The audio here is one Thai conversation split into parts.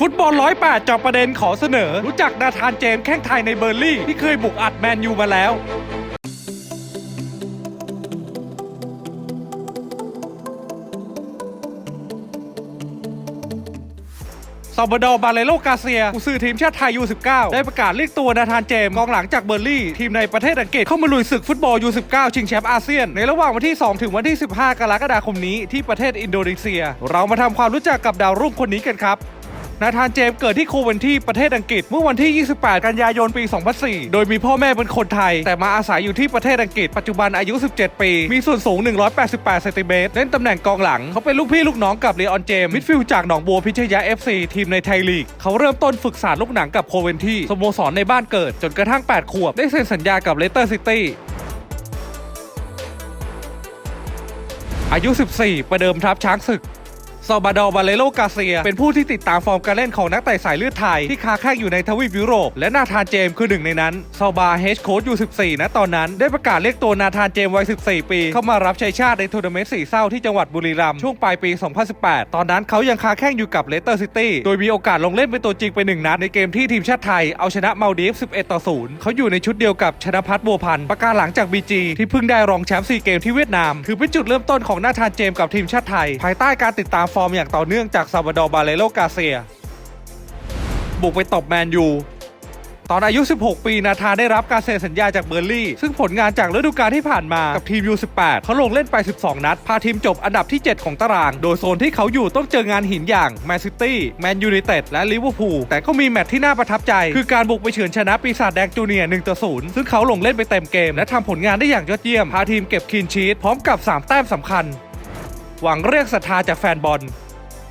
ฟุตบอลร้อยแปดจอบประเด็นขอเสนอ รู้จักนาธานเจมส์แข้งไทยในเบอร์ลี่ ที่เคยบุกอัดแมนยูมาแล้ว ซาบดอร์บาเลโลกาเซียกุซือทีมชาติไทย U19 ได้ประกาศเรียกตัวนาธานเจมส์กองหลังจากเบอร์ลี่ ทีมในประเทศอังกฤษเข้ามาลุยศึกฟุตบอล U19 ชิงแชมป์อาเซียน ในระหว่างวันที่ 2 ถึงวันที่ 15 กรกฎาคมนี้ที่ประเทศอินโดนีเซีย เรามาทำความรู้จักกับดาวรุ่งคนนี้กันครับ นาธานเจมส์เกิดที่โคเวนที่ประเทศอังกฤษ เมื่อวันที่ 28 กันยายนปี 2004 โดยมีพ่อแม่เป็นคนไทย แต่มาอาศัยอยู่ที่ประเทศอังกฤษ ปัจจุบันอายุ 17 ปี มีส่วนสูง 188เซนติเมตรเล่นตำแหน่งกองหลัง เขาเป็นลูกพี่ลูกน้องกับเลออนเจมส์มิดฟิลด์จากหนองบัวพิชยา FC ทีมในไทยลีก เขาเริ่มต้นฝึกสารลูกหนังกับโคเวนที่สโมสรในบ้านเกิด จนกระทั่ง 8 ขวบ ได้เซ็นสัญญากับเลสเตอร์ซิตี้อายุ 14 ประเดิมทัพช้างศึก ซาบาดอร์บาเลโลกาเซีย เป็นผู้ที่ติดตามฟอร์มการเล่นของนักเตะสายเลือดไทย ที่ค้าแข่งอยู่ในทวีปยุโรป และนาธานเจมส์คือหนึ่งในนั้นซาบาเฮดโค้ชอยู่ 14 นะตอนนั้น ได้ประกาศเรียกตัวนาธานเจมส์วัย 14 ปี เข้ามารับใช้ชาติในทัวร์นาเมนต์สี่เศร้าที่จังหวัดบุรีรัมย์ช่วงปลายปี 2018 ตอนนั้นเขายังค้าแข่งอยู่กับเลสเตอร์ซิตี้โดยมีโอกาสลงเล่นเป็นตัวจริงไปหนึ่งนัดในเกมที่ทีมชาติไทยเอาชนะมาลดีฟ11 ต่อ 0 เขาอยู่ในชุดเดียวกับชนะพัฒน์บัวพันธ์ประกาศหลังจากบีจีที่เพิ่งได้รองแชมป์ซีเกมที่เวียดนามถือเป็นจุดเริ่มต้นของนาธานเจมส์กับทีมชาติไทย ภายใต้การติดตามฟอร์มอย่างต่อเนื่องจากซาบาดอร์บาเลโลกาเซีย บุกไปตบแมนยูตอนอายุ 16 ปี นาธานได้รับการเซ็นสัญญาจากเบอร์ลี่ ซึ่งผลงานจากฤดูกาลที่ผ่านมากับทีม U18 เขาลงเล่นไป 12 นัด พาทีมจบอันดับที่ 7 ของตาราง โดยโซนที่เขาอยู่ต้องเจองานหินอย่างแมนซิตี้ แมนยูไนเต็ด และลิเวอร์พูล แต่ก็มีแมตช์ที่น่าประทับใจ คือการบุกไปเฉือนชนะปีศาจแดงจูเนียร์1ต่อ0ซึ่งเขาลงเล่นไปเต็มเกม และทำผลงานได้อย่างยอดเยี่ยม พาทีมเก็บคลีนชีตพร้อมกับ 3 แต้มสำคัญ หวังเรียกศรัทธาจากแฟนบอล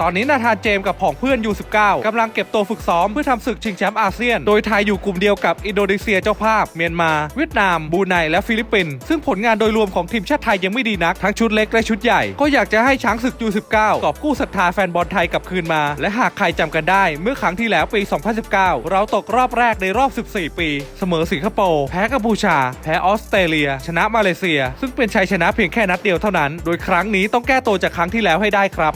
ตอนนี้นาธานเจมกับผองเพื่อน U19 กำลังเก็บตัวฝึกซ้อมเพื่อทำศึกชิงแชมป์อาเซียน โดยไทยอยู่กลุ่มเดียวกับอินโดนีเซียเจ้าภาพ เมียนมา เวียดนาม บูไน และฟิลิปปินส์ ซึ่งผลงานโดยรวมของทีมชาติไทยยังไม่ดีนัก ทั้งชุดเล็กและชุดใหญ่ ก็อยากจะให้ช้างศึก U19 กอบกู้ศรัทธาแฟนบอลไทยกลับคืนมา และหากใครจำกันได้ เมื่อครั้งที่แล้วปี 2019 เราตกรอบแรกในรอบ 14 ปี เสมอสิงคโปร์แพ้กัมพูชา แพ้ออสเตรเลีย ชนะมาเลเซีย ซึ่งเป็นชัยชนะเพียงแค่นัดเดียวเท่านั้น โดยครั้งนี้ต้องแก้ตัวจากครั้งที่แล้วให้ได้ครับ